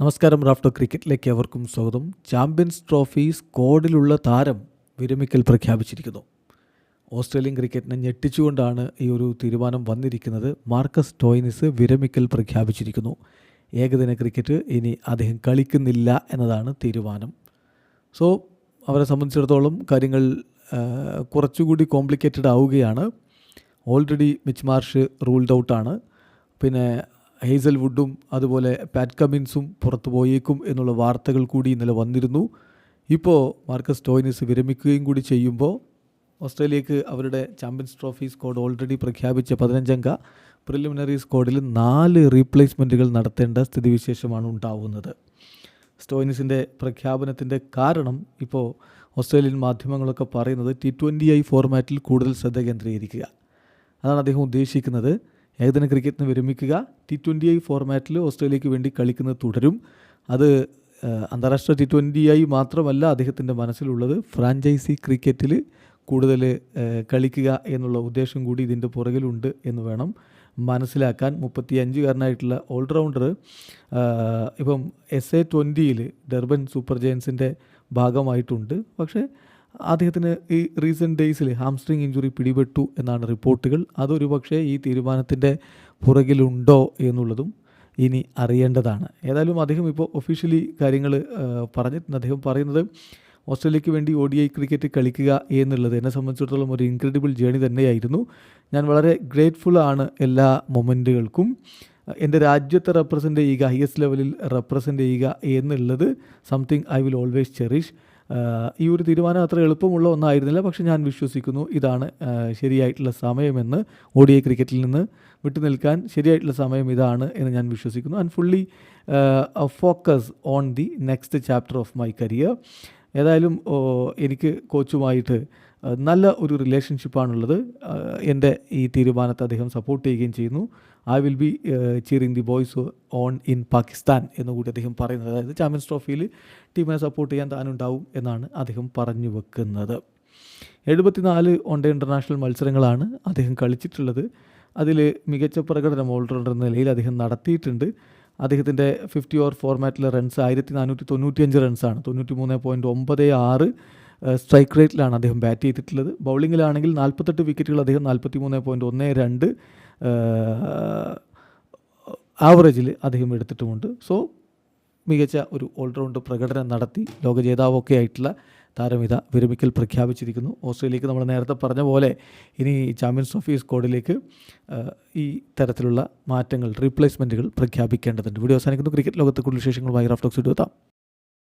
നമസ്കാരം റാഫ്റ്റോ ക്രിക്കറ്റിലേക്ക് അവർക്കും സ്വാഗതം. ചാമ്പ്യൻസ് ട്രോഫി സ്കോഡിലുള്ള താരം വിരമിക്കൽ പ്രഖ്യാപിച്ചിരിക്കുന്നു. ഓസ്ട്രേലിയൻ ക്രിക്കറ്റിനെ ഞെട്ടിച്ചുകൊണ്ടാണ് ഈ ഒരു തീരുമാനം വന്നിരിക്കുന്നത്. മാർക്കസ് ടോയിനിസ് വിരമിക്കൽ പ്രഖ്യാപിച്ചിരിക്കുന്നു. ഏകദിന ക്രിക്കറ്റ് ഇനി അദ്ദേഹം കളിക്കുന്നില്ല എന്നതാണ് തീരുമാനം. സോ അവരെ സംബന്ധിച്ചിടത്തോളം കാര്യങ്ങൾ കുറച്ചുകൂടി കോംപ്ലിക്കേറ്റഡ് ആവുകയാണ് ഓൾറെഡി മിച്ച് മാർഷ് റൂൾഡ് ഔട്ടാണ്. പിന്നെ ഹേസൽ വുഡും അതുപോലെ പാറ്റ് കമിൻസും പുറത്തു പോയേക്കും എന്നുള്ള വാർത്തകൾ കൂടി ഇന്നലെ വന്നിരുന്നു. ഇപ്പോൾ മാർക്കസ് ടോയിനിസ് വിരമിക്കുകയും കൂടി ചെയ്യുമ്പോൾ ഓസ്ട്രേലിയക്ക് അവരുടെ ചാമ്പ്യൻസ് ട്രോഫി സ്ക്വാഡ് ഓൾറെഡി പ്രഖ്യാപിച്ച പതിനഞ്ചംഗ. പ്രിലിമിനറി സ്ക്വാഡിൽ നാല് റീപ്ലേസ്മെന്റുകൾ നടത്തേണ്ട സ്ഥിതിവിശേഷമാണ് ഉണ്ടാവുന്നത്. സ്റ്റോയിനിസിന്റെ പ്രഖ്യാപനത്തിന്റെ കാരണം ഇപ്പോൾ ഓസ്ട്രേലിയൻ മാധ്യമങ്ങളൊക്കെ പറയുന്നത് ടി ട്വന്റി ഐ ഫോർമാറ്റിൽ കൂടുതൽ ശ്രദ്ധ കേന്ദ്രീകരിക്കുക. അതാണ് അദ്ദേഹം ഉദ്ദേശിക്കുന്നത്. ഏകദിന ക്രിക്കറ്റിന് വിരമിക്കുക. ടി ട്വന്റി ഐ ഫോർമാറ്റിൽ ഓസ്ട്രേലിയക്ക് വേണ്ടി കളിക്കുന്നത് തുടരും. അത് അന്താരാഷ്ട്ര ടി ട്വന്റി ആയി മാത്രമല്ല അദ്ദേഹത്തിന്റെ മനസ്സിലുള്ളത് ഫ്രാഞ്ചൈസി ക്രിക്കറ്റിൽ കൂടുതൽ കളിക്കുക എന്നുള്ള ഉദ്ദേശം കൂടി ഇതിന്റെ പുറകിലുണ്ട് എന്ന് വേണം മനസ്സിലാക്കാൻ. മുപ്പത്തി അഞ്ചുകാരനായിട്ടുള്ള ഓൾറൗണ്ടർ ഇപ്പം എസ് എ ട്വന്റിയിൽ ഡെർബൻ സൂപ്പർ ജയൻസിന്റെ ഭാഗമായിട്ടുണ്ട്. പക്ഷേ അദ്ദേഹത്തിന് ഈ റീസെന്റ് ഡേയ്സിൽ ഹാംസ്ട്രിങ് ഇഞ്ചുറി പിടിപെട്ടു എന്നാണ് റിപ്പോർട്ടുകൾ. അതൊരു പക്ഷേ ഈ തീരുമാനത്തിന്റെ പുറകിലുണ്ടോ എന്നുള്ളതും ഇനി അറിയേണ്ടതാണ്. ഏതായാലും അദ്ദേഹം ഇപ്പോൾ ഒഫീഷ്യലി കാര്യങ്ങൾ പറഞ്ഞിട്ടുണ്ട് അദ്ദേഹം പറയുന്നത് ഓസ്ട്രേലിയക്ക് വേണ്ടി ഒ ഡി ഐ ക്രിക്കറ്റ് കളിക്കുക എന്നുള്ളത് എന്നെ സംബന്ധിച്ചിടത്തോളം ഒരു ഇൻക്രെഡിബിൾ ജേണി തന്നെയായിരുന്നു. ഞാൻ വളരെ ഗ്രേറ്റ്ഫുൾ ആണ് എല്ലാ മൊമെന്റുകൾക്കും എന്റെ രാജ്യത്തെ റെപ്രസെന്റ് ചെയ്യുക ഹയസ്റ്റ് ലെവലിൽ റെപ്രസെന്റ് ചെയ്യുക എന്നുള്ളത് something I will always cherish ഈ ഒരു തീരുമാനം അത്ര എളുപ്പമുള്ള ഒന്നായിരുന്നില്ല. പക്ഷേ ഞാൻ വിശ്വസിക്കുന്നു ഇതാണ് ശരിയായിട്ടുള്ള സമയമെന്ന് ഒ ഡി ഐ ക്രിക്കറ്റിൽ നിന്ന് വിട്ടു നിൽക്കാൻ ശരിയായിട്ടുള്ള സമയം ഇതാണ് എന്ന് ഞാൻ വിശ്വസിക്കുന്നു. And fully focus on the next chapter of my career ഏതായാലും എനിക്ക് കോച്ചുമായിട്ട് നല്ല ഒരു റിലേഷൻഷിപ്പാണുള്ളത് എന്റെ ഈ തീരുമാനത്തെ അദ്ദേഹം സപ്പോർട്ട് ചെയ്യുകയും ചെയ്യുന്നു. I will be cheering the boys on in Pakistan എന്നുകൂടി അദ്ദേഹം പറയുന്നത്. അതായത് ചാമ്പ്യൻസ് ട്രോഫിയിൽ ടീമിനെ സപ്പോർട്ട് ചെയ്യാൻ താനുണ്ടാവും എന്നാണ് അദ്ദേഹം പറഞ്ഞു വെക്കുന്നത്. എഴുപത്തിനാല് വൺ ഡേ ഇന്റർനാഷണൽ മത്സരങ്ങളാണ് അദ്ദേഹം കളിച്ചിട്ടുള്ളത്. അതിൽ മികച്ച പ്രകടനം ഓൾറൗണ്ടർ എന്ന നിലയിൽ അദ്ദേഹം നടത്തിയിട്ടുണ്ട്. അദ്ദേഹത്തിന്റെ ഫിഫ്റ്റി ഓവർ ഫോർമാറ്റിലെ റൺസ് ആയിരത്തി നാനൂറ്റി തൊണ്ണൂറ്റിയഞ്ച് റൺസാണ് തൊണ്ണൂറ്റി മൂന്ന് പോയിന്റ് ഒമ്പത് ആറ് സ്ട്രൈക്ക് റേറ്റിലാണ് അദ്ദേഹം ബാറ്റ് ചെയ്തിട്ടുള്ളത്. ബൗളിങ്ങിലാണെങ്കിൽ നാൽപ്പത്തെട്ട് വിക്കറ്റുകൾ അദ്ദേഹം നാൽപ്പത്തി മൂന്ന് പോയിന്റ് ഒന്ന് രണ്ട് ആവറേജിൽ അദ്ദേഹം എടുത്തിട്ടുമുണ്ട്. സോ മികച്ച ഒരു ഓൾറൗണ്ട് പ്രകടനം നടത്തി ലോക ജേതാവൊക്കെ ആയിട്ടുള്ള താരമിത വിരമിക്കൽ പ്രഖ്യാപിച്ചിരിക്കുന്നു. ഓസ്ട്രേലിയക്ക് നമ്മൾ നേരത്തെ പറഞ്ഞ പോലെ ഇനി ചാമ്പ്യൻസ് ഓഫ് സ്ക്വാഡിലേക്ക് സ്കോഡിലേക്ക് ഈ തരത്തിലുള്ള മാറ്റങ്ങൾ റീപ്ലേസ്മെന്റുകൾ പ്രഖ്യാപിക്കേണ്ടതുണ്ട്. വീഡിയോ അവസാനിക്കുന്നു. ക്രിക്കറ്റ് ലോകത്തെ കൂടുതൽ വിശേഷങ്ങളുമായി റാഫ്റ്റോക്സ് എത്താം.